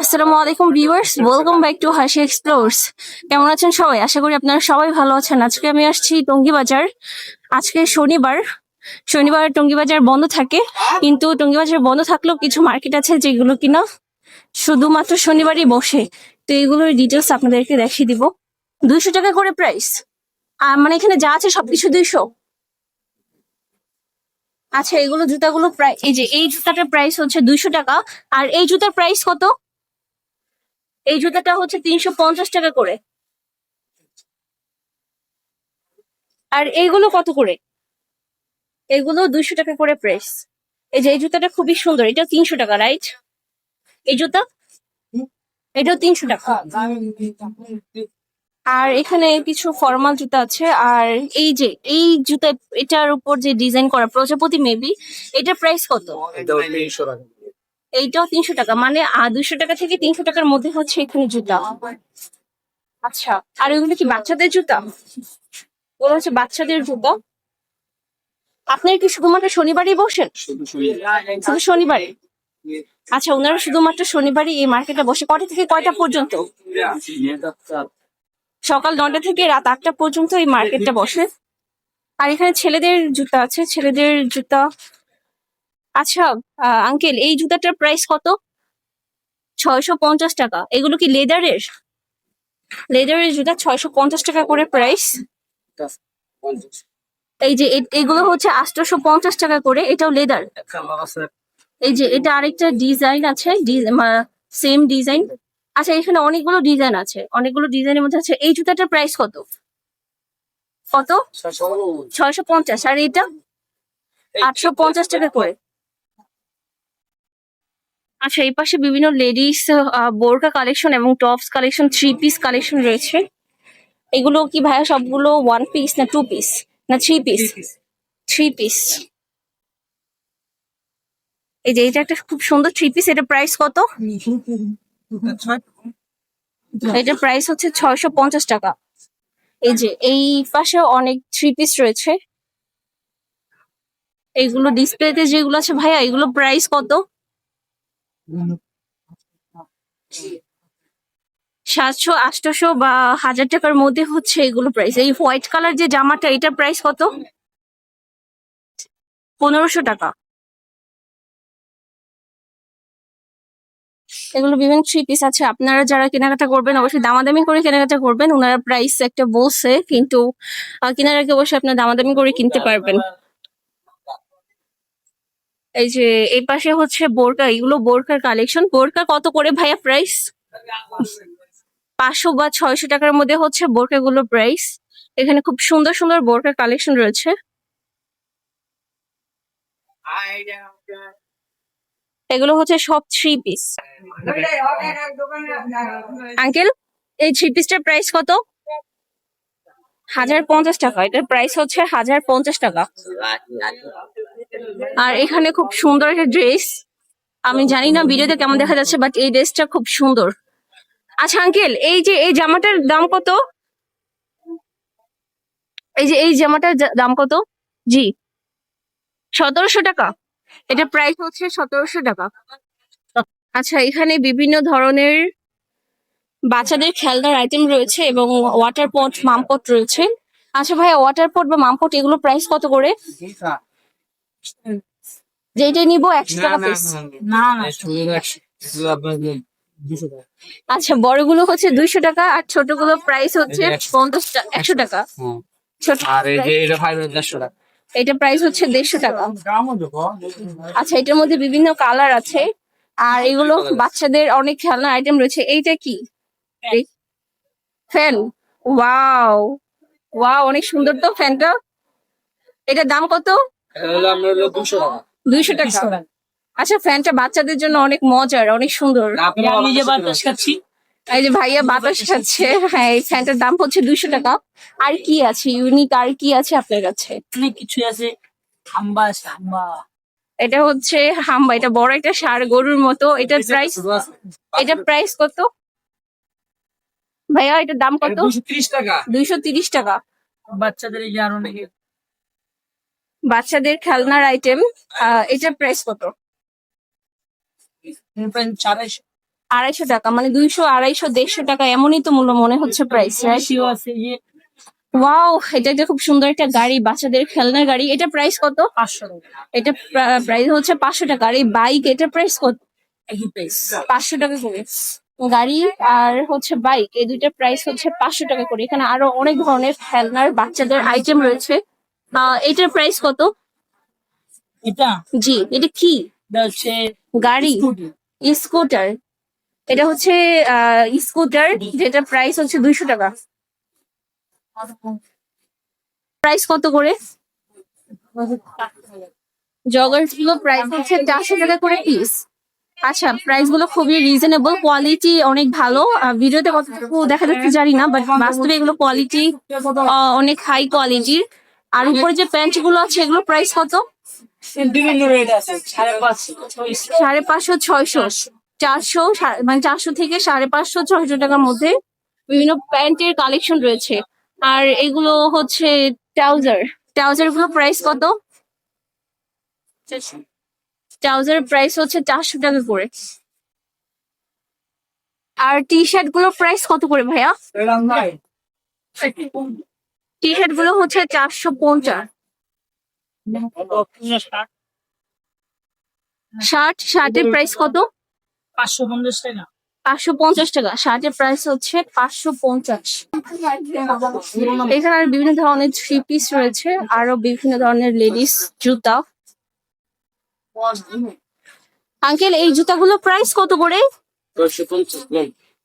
আসসালামু আলাইকুম viewers welcome back to Hasi explores কেমন আছেন সবাই? আশা করি আপনারা সবাই ভালো আছেন। আজকে আমি আসছি টঙ্গী বাজার আজকে শনিবার। শনিবার টঙ্গী বাজার বন্ধ থাকে, কিন্তু টঙ্গী বাজার বন্ধ থাকলেও কিছু মার্কেট আছে যেগুলো কিনা শুধুমাত্র শনিবারই বসে। তো এগুলোর ডিটেলস আপনাদেরকে দেখিয়ে দিব। দুইশো টাকা করে প্রাইস আর মানে এখানে যা আছে সবকিছু দুইশো। আচ্ছা এগুলো জুতাগুলো প্রায়, এই যে, এই জুতাটার প্রাইস হচ্ছে দুইশো টাকা। আর এই জুতার প্রাইস কত? এই জুতাটা হচ্ছে তিনশো পঞ্চাশ টাকা করে। আর এইগুলো কত করে? এগুলো দুইশো টাকা করে প্রাইস এই যে, এই জুতাটা খুবই সুন্দর। এটা তিনশো টাকা, রাইট? এই জুতা? এটাও তিনশো টাকা। আর এখানে কিছু ফর্মাল জুতা আছে। আর এই যে, এই জুতা, এটার উপর যে ডিজাইন করা প্রজাপতি মেবি, এটার প্রাইস কত? এইটাও তিনশো টাকা। মানে দুইশো টাকা থেকে তিনশো টাকার মধ্যে হচ্ছে এখানে জুতা। আচ্ছা আর এগুলো কি বাচ্চাদের জুতা? ওগুলো হচ্ছে বাচ্চাদের জুতা। আপনারা কি শুধুমাত্র শনিবারই বসেন? শুধু শনিবারে। আচ্ছা ওনারা শুধুমাত্র শনিবারই এই মার্কেটে বসে। কটা থেকে কয়টা পর্যন্ত? সকাল নটা থেকে রাত আটটা পর্যন্ত এই মার্কেটটা বসে। আর এখানে ছেলেদের জুতা আছে। ছেলেদের জুতা আচ্ছা আঙ্কেল এই জুতাটার প্রাইস কত? ছয়শো পঞ্চাশ টাকা। এগুলো কি লেদারের লেদারের জুতা ছয়শো পঞ্চাশ টাকা করে প্রাইস এই যে এগুলো হচ্ছে আটশোশো পঞ্চাশ টাকা করে এটাও লেদার এই যে এটা আরেকটা ডিজাইন আছে সেম ডিজাইন আচ্ছা এখানে অনেকগুলো ডিজাইন আছে। অনেকগুলো ডিজাইনের মধ্যে আছে এই জুতাটার প্রাইস কত? কত? ছয়শো পঞ্চাশ। আর এটা? আটশো পঞ্চাশ টাকা করে। আচ্ছা এই পাশে বিভিন্ন লেডিস বোরকা কালেকশন এবং tops collection three piece collection রয়েছে। এগুলো কি ভাইয়া সবগুলো ওয়ান পিস না টু পিস না থ্রি পিস থ্রি পিস এই যে এটা একটা খুব সুন্দর থ্রি পিস এটা প্রাইস কত? এটার প্রাইস হচ্ছে ছয়শো পঞ্চাশ টাকা। এই যে এই পাশে অনেক থ্রি পিস রয়েছে। এইগুলো ডিসপ্লেতে যেগুলো আছে ভাইয়া এগুলো প্রাইস কত? সাতশো আটশোশো বা হাজার টাকার মধ্যে হচ্ছে এগুলো প্রাইস এই হোয়াইট কালার যে জামাটা এটার প্রাইস কত? পনেরোশো টাকা। এগুলো বিভিন্ন থ্রি পিস আছে। আপনারা যারা কেনাকাটা করবেন, অবশ্যই দামাদামি করে কেনাকাটা করবেন। ওনারা প্রাইস একটা বলছে, কিন্তু কেনার আগে অবশ্যই আপনার দামাদামি করে কিনতে পারবেন। এই যে, এই পাশে হচ্ছে বোরকা, এগুলো বোরকার কালেকশন বোরকা কত করে ভাইয়া প্রাইস পাঁচশো বা ছয়শো টাকার মধ্যে হচ্ছে বোরকা গুলো প্রাইস এখানে খুব সুন্দর সুন্দর বোরকার কালেকশন রয়েছে। এগুলো হচ্ছে সব থ্রি পিস আঙ্কেল, এই থ্রি পিসটার প্রাইস কত? হাজার পঞ্চাশ টাকা। এটার প্রাইস হচ্ছে হাজার পঞ্চাশ টাকা। আর এখানে খুব সুন্দর একটা ড্রেস আমি জানি না ভিডিওতে কেমন দেখা যাচ্ছে বাট এই ড্রেসটা খুব সুন্দর। আচ্ছা আঙ্কেল এই যে এই জামাটার দাম কত? এই যে এই জামাটার দাম কত? জি। সতেরোশো টাকা। এটা প্রাইস হচ্ছে সতেরোশো টাকা। আচ্ছা এখানে বিভিন্ন ধরনের বাচ্চাদের খেলনার আইটেম রয়েছে এবং ওয়াটার পট মামপট রয়েছে। আচ্ছা ভাইয়া ওয়াটার পট বা মামপট এগুলো প্রাইস কত করে? যেটা নিবো একশো টাকা পিস আচ্ছা বড়গুলো হচ্ছে দুইশো টাকা আর ছোটগুলো প্রাইস হচ্ছে পঞ্চাশ টাকা একশো টাকা। ছোট এটা এটা প্রাইস হচ্ছে দেড়শো টাকা। আচ্ছা এটার মধ্যে বিভিন্ন কালার আছে। আর এগুলো বাচ্চাদের অনেক খেলনার আইটেম রয়েছে। এইটা কি? ফ্যান ওয়াও ওয়াও অনেক সুন্দর তো ফ্যানটা এটার দাম কত? এটা দুইশো টাকা। আচ্ছা ফ্যানটা বাচ্চাদের জন্য অনেক মজার অনেক সুন্দর। আমি যে বাতাস খাচ্ছি। এই যে ভাইয়া বাতাস খাচ্ছে। হ্যাঁ এই ফ্যানটার দাম হচ্ছে দুইশো টাকা। আর কি আছে? ইউনিক আর কি আছে আপনার কাছে? অনেক কিছু আছে। হাম্বা আছে হাম্বা। এটা হচ্ছে হাম্বা। এটা বড় একটা ষাড় গরুর মতো। এটার প্রাইস এটার প্রাইস কত? ভাইয়া এটার দাম কত? ত্রিশ টাকা। দুইশো তিরিশ টাকা। বাচ্চাদের এই যে আরও অনেক বাচ্চাদের খেলনার আইটেম এটা প্রাইস কত? আড়াইশো টাকা মানে দুইশো আড়াইশো দেড়শো টাকা এমনই তো মূল্য মনে হচ্ছে প্রাইস ওয়াও এটা একটা খুব সুন্দর একটা গাড়ি বাচ্চাদের খেলনার গাড়ি। এটা প্রাইস কত? পাঁচশো টাকা। এটা প্রাইস হচ্ছে পাঁচশো টাকা। আর এই বাইক এটা প্রাইস কত? পাঁচশো টাকা করে। গাড়ি আর হচ্ছে বাইক এই দুইটা প্রাইস হচ্ছে পাঁচশো টাকা করে। এখানে আরও অনেক ধরনের খেলনার বাচ্চাদের আইটেম রয়েছে। এটার প্রাইস কত? এটা? জি এটা কি? হচ্ছে গাড়ি। স্কুটার এটা হচ্ছে স্কুটার যেটা প্রাইস হচ্ছে দুইশো টাকা। প্রাইস কত করে? জগার্সগুলো প্রাইস হচ্ছে চারশো টাকা করে পিস আচ্ছা প্রাইসগুলো খুবই রিজনেবল কোয়ালিটি অনেক ভালো। ভিডিওতে কতটুকু দেখা যাচ্ছে জানি না বাট বাস্তবে এগুলো কোয়ালিটি অনেক হাই কোয়ালিটির আর উপরে যে প্যান্টগুলো আছে, এগুলো প্রাইস কত? সাড়ে পাঁচশো, ছয়শো। চারশো মানে চারশো থেকে সাড়ে পাঁচশো, ছয়শো টাকার মধ্যে বিভিন্ন প্যান্টের কালেকশন রয়েছে। আর এগুলো হচ্ছে ট্রাউজার ট্রাউজারগুলো প্রাইস কত ট্রাউজার প্রাইস হচ্ছে চারশো টাকা করে। আর টি শার্টগুলো প্রাইস কত করে ভাইয়া? টি শার্টগুলো হচ্ছে চারশো পঞ্চাশ। শার্ট শার্টের প্রাইস কত? পাঁচশো পঞ্চাশ টাকা। পাঁচশো পঞ্চাশ টাকা। শার্টের প্রাইস হচ্ছে পাঁচশো পঞ্চাশ। এখানে আর বিভিন্ন ধরনের থ্রি পিস রয়েছে আরও বিভিন্ন ধরনের লেডিস জুতা। আঙ্কেল এই জুতাগুলো প্রাইস কত করে?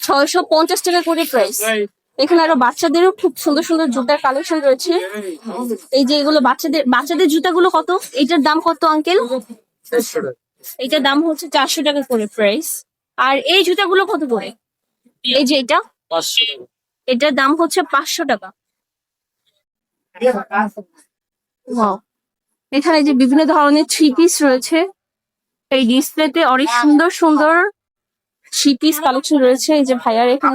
ছয়শো পঞ্চাশ টাকা করে প্রাইস এখানে আরও বাচ্চাদেরও খুব সুন্দর সুন্দর জুতার কালেকশন রয়েছে। এই যে এগুলো বাচ্চাদের বাচ্চাদের জুতাগুলো কত? এটার দাম কত আঙ্কেল? এটার দাম হচ্ছে চারশো টাকা করে প্রাইস আর এই জুতাগুলো কত করে? এই যে এটা? এটার দাম হচ্ছে পাঁচশো টাকা. এখানে যে বিভিন্ন ধরনের থ্রি পিস রয়েছে। এই ডিসপ্লেতে অনেক সুন্দর সুন্দর থ্রি পিস কালেকশন রয়েছে। এই যে ভাইয়ার এখানে।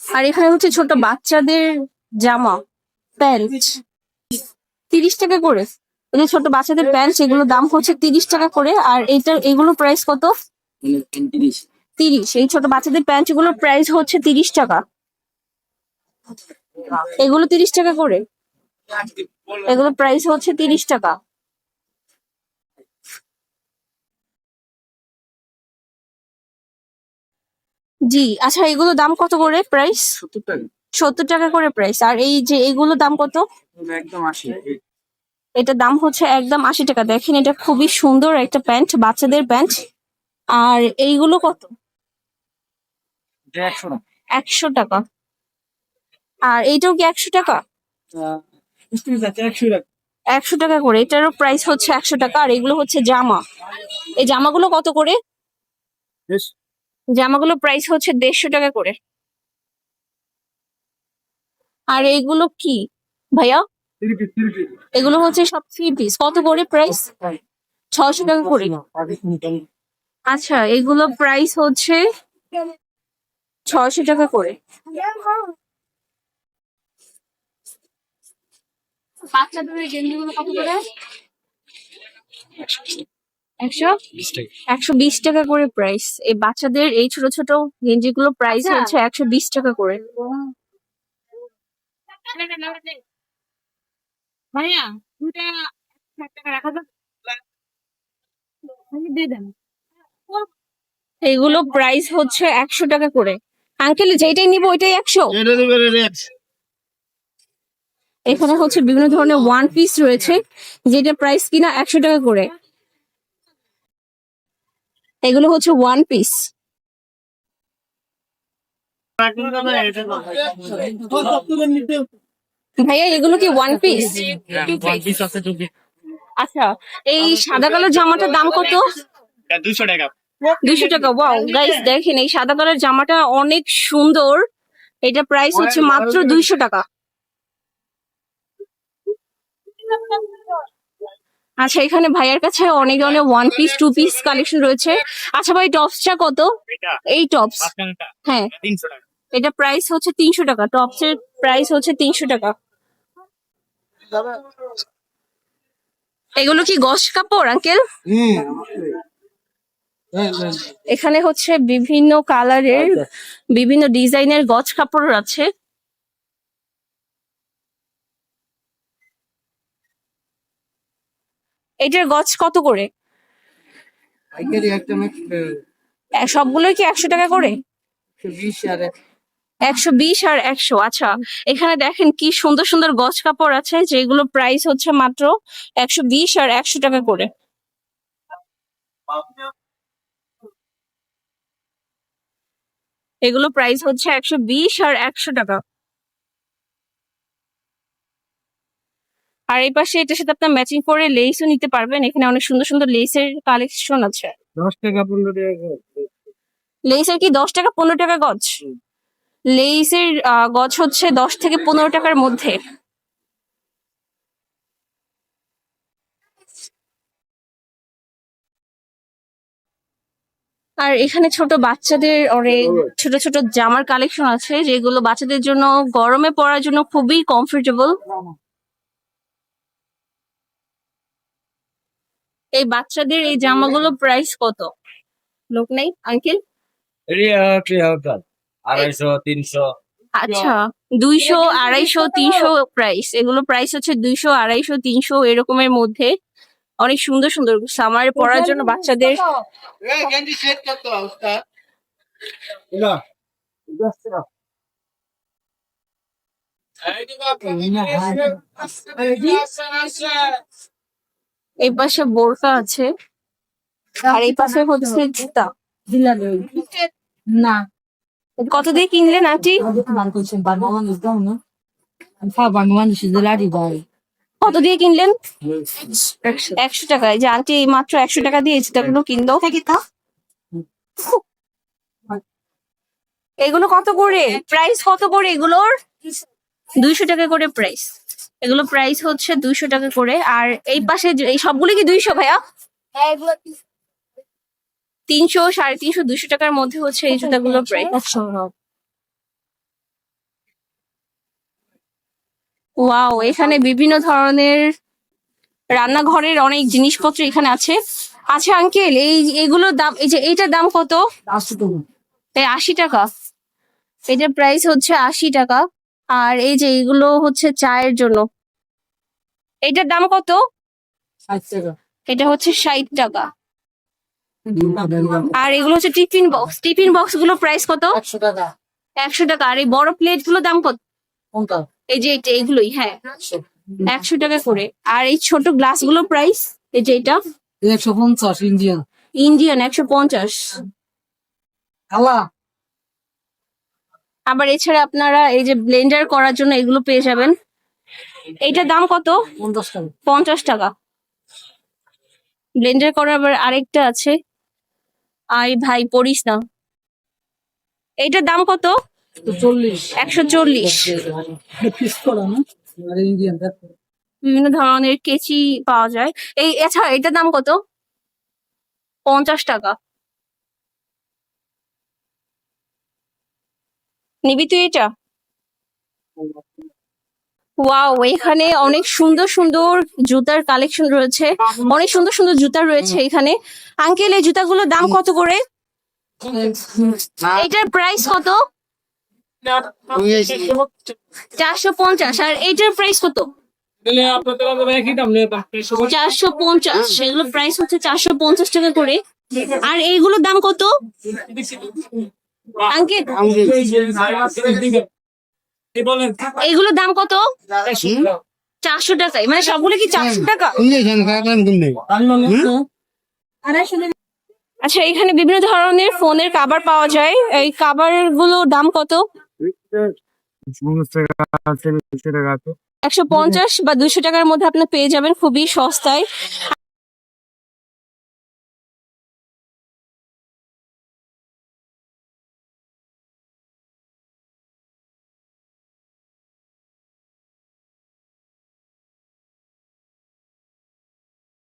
আর এখানে হচ্ছে ছোট বাচ্চাদের জামা প্যান্ট। তিরিশ টাকা করে। এই যে ছোট বাচ্চাদের প্যান্ট এগুলো দাম হচ্ছে তিরিশ টাকা করে। আর এইটার এগুলো প্রাইস কত? তিরিশ। এই ছোট বাচ্চাদের প্যান্ট এগুলোর প্রাইস হচ্ছে তিরিশ টাকা। এগুলো তিরিশ টাকা করে। এগুলো প্রাইস হচ্ছে তিরিশ টাকা। জি আচ্ছা এগুলো দাম কত করে প্রাইস সত্তর টাকা। সত্তর টাকা করে প্রাইস আর এই যে এগুলো দাম কত? একদম আশি। এটা দাম হচ্ছে একদম আশি টাকা। দেখেন এটা খুবই সুন্দর একটা প্যান্ট বাচ্চাদের প্যান্ট আর এইগুলো কত? একশো টাকা। আর এইটাও কি একশো টাকা? একশো টাকা একশো টাকা। করে। এটারও প্রাইস হচ্ছে একশো টাকা। আর এগুলো হচ্ছে জামা। এই জামাগুলো কত করে? জামাগুলো প্রাইস হচ্ছে দেড়শো টাকা করে। আর এইগুলো কি? ভাইয়া? এগুলো হচ্ছে সব থ্রি পিস কত করে প্রাইস ছশো টাকা করে। আচ্ছা এগুলো প্রাইস হচ্ছে ছশো টাকা করে। বাচ্চাদের গেঞ্জিগুলো কত করে? একশো একশো বিশ টাকা করে প্রাইস এই বাচ্চাদের এই ছোট ছোট গেঞ্জিগুলো প্রাইস হচ্ছে একশো বিশ টাকা করে। ভাইয়া দুটা টাকা রাখা দিয়ে দেন এগুলো প্রাইস হচ্ছে একশো টাকা করে। আঙ্কেল যেটাই নিবো ওইটাই একশো। এখানে হচ্ছে বিভিন্ন ধরনের ওয়ান পিস রয়েছে যেটা প্রাইস কিনা একশো টাকা করে। এগুলো হচ্ছে ওয়ান পিস ভাইয়া, এগুলো কি ওয়ান পিস আচ্ছা এই সাদা কালার জামাটার দাম কত? দুশো টাকা দুশো টাকা ওয়াও গাইস দেখেন, এই সাদা কালার জামাটা অনেক সুন্দর। এটা প্রাইস হচ্ছে মাত্র দুইশো টাকা। আচ্ছা এখানে ভাইয়ার কাছে অনেক ধরনের one piece two piece collection রয়েছে। আচ্ছা ভাই টপসটা কত? এই টপস হ্যাঁ। এটা প্রাইস হচ্ছে তিনশো টাকা। টপসের প্রাইস হচ্ছে তিনশো টাকা। এগুলো কি গস কাপড় আঙ্কেল? হুম। এখানে হচ্ছে বিভিন্ন কালারের বিভিন্ন ডিজাইনের গছ কাপড় আছে। এটার গজ কত করে? সবগুলোই কি একশো টাকা করে? একশো বিশ আর একশো আচ্ছা। এখানে দেখেন কি সুন্দর সুন্দর গজ কাপড় আছে যেগুলো প্রাইস হচ্ছে মাত্র একশো বিশ আর একশো টাকা করে। এগুলো প্রাইস হচ্ছে একশো বিশ আর একশো টাকা। আর এই পাশে এটার সাথে আপনার ম্যাচিং করে লেসও নিতে পারবেন। এখানে অনেক সুন্দর সুন্দর লেসের কালেকশন আছে। দশ টাকা পনেরো টাকা লেসের কি দশ টাকা পনেরো টাকা গজ? লেসের আহ, গজ হচ্ছে দশ থেকে পনেরো টাকার মধ্যে। আর এখানে ছোট বাচ্চাদের অনেক ছোট ছোট জামার কালেকশন আছে যেগুলো বাচ্চাদের জন্য গরমে পরার জন্য খুবই কমফোর্টেবল এই বাচ্চাদের এই জামাগুলো প্রাইস কত? লোক নেই আঙ্কেল আড়াইশো তিনশো। আচ্ছা দুইশো আড়াইশো তিনশো প্রাইস এগুলো প্রাইস হচ্ছে দুইশো আড়াইশো তিনশো এরকমের মধ্যে। অনেক সুন্দর সুন্দর। সামারে পরার জন্য বাচ্চাদের গেঞ্জি সেট করতে অবস্থা এই পাশে বোরকা আছে। আর এই পাশে হচ্ছে জুতা। না। কত দিয়ে কিনলেন মান হ্যাঁ দেয় কত দিয়ে কিনলেন? একশো। একশো টাকায় যে আন্টি এই মাত্র একশো টাকা দিয়ে জুতাগুলো কিনলো। এগুলো কত করে? প্রাইস কত করে এগুলোর? দুইশো। টাকা করে প্রাইস এগুলো প্রাইস হচ্ছে দুইশো টাকা করে। আর এই পাশে এই সবগুলো কি দুইশো ভাইয়া? তিনশো সাড়ে তিনশো দুইশো টাকার মধ্যে হচ্ছে এই জুতাগুলোর প্রাইস ওয়াও এখানে বিভিন্ন ধরনের রান্নাঘরের অনেক জিনিসপত্র এখানে আছে। আচ্ছা আঙ্কেল এই এগুলোর দাম এই যে এইটার দাম কত? আশি টাকা। এই আশি টাকা। এটার প্রাইস হচ্ছে আশি টাকা। আর এই যে এগুলো হচ্ছে চায়ের জন্য। এটার দাম কত? এটা হচ্ছে ষাট টাকা। আর এগুলো হচ্ছে টিফিন বক্স। টিফিন বক্সগুলো প্রাইস কত? একশো টাকা। একশো টাকা। আর এই বড় প্লেটগুলো দাম কত? এই যে এটা এগুলোই হ্যাঁ। একশো। টাকা করে। আর এই ছোট গ্লাসগুলো প্রাইস এই যে এটা? একশো পঞ্চাশ ইন্ডিয়ান। ইন্ডিয়ান একশো পঞ্চাশ। আবার এছাড়া আপনারা এই যে ব্লেন্ডার করার জন্য এগুলো পেয়ে যাবেন। এইটার দাম কত? পঞ্চাশ টাকা। ব্লেন্ডার করার আবার আরেকটা আছে। আই ভাই পড়িস না। এইটার দাম কত? চল্লিশ। একশো চল্লিশ। পিস করা না? আর ইন্ডিয়ান দেখো। বিভিন্ন ধরনের কেচি পাওয়া যায়। এই এছাড়া এটার দাম কত? পঞ্চাশ টাকা। নিবি তুই এটা? ওয়াও এখানে অনেক সুন্দর সুন্দর জুতার কালেকশন রয়েছে। অনেক সুন্দর সুন্দর জুতা রয়েছে এখানে। আঙ্কেল এই জুতাগুলোর দাম কত করে? এটার প্রাইস কত? চারশো পঞ্চাশ। আর এইটার প্রাইস কত? চারশো পঞ্চাশ। সেগুলো প্রাইস হচ্ছে চারশো পঞ্চাশ টাকা করে। আর এইগুলোর দাম কত? আঙ্কেল এইগুলোর দাম কত? চারশো টাকাই মানে সবগুলো কি চারশো টাকা? আচ্ছা এখানে বিভিন্ন ধরনের ফোনের কাভার পাওয়া যায়। এই কাভারগুলোর দাম কত? একশো পঞ্চাশ বা দুশো টাকার মধ্যে আপনি পেয়ে যাবেন, খুবই সস্তায়।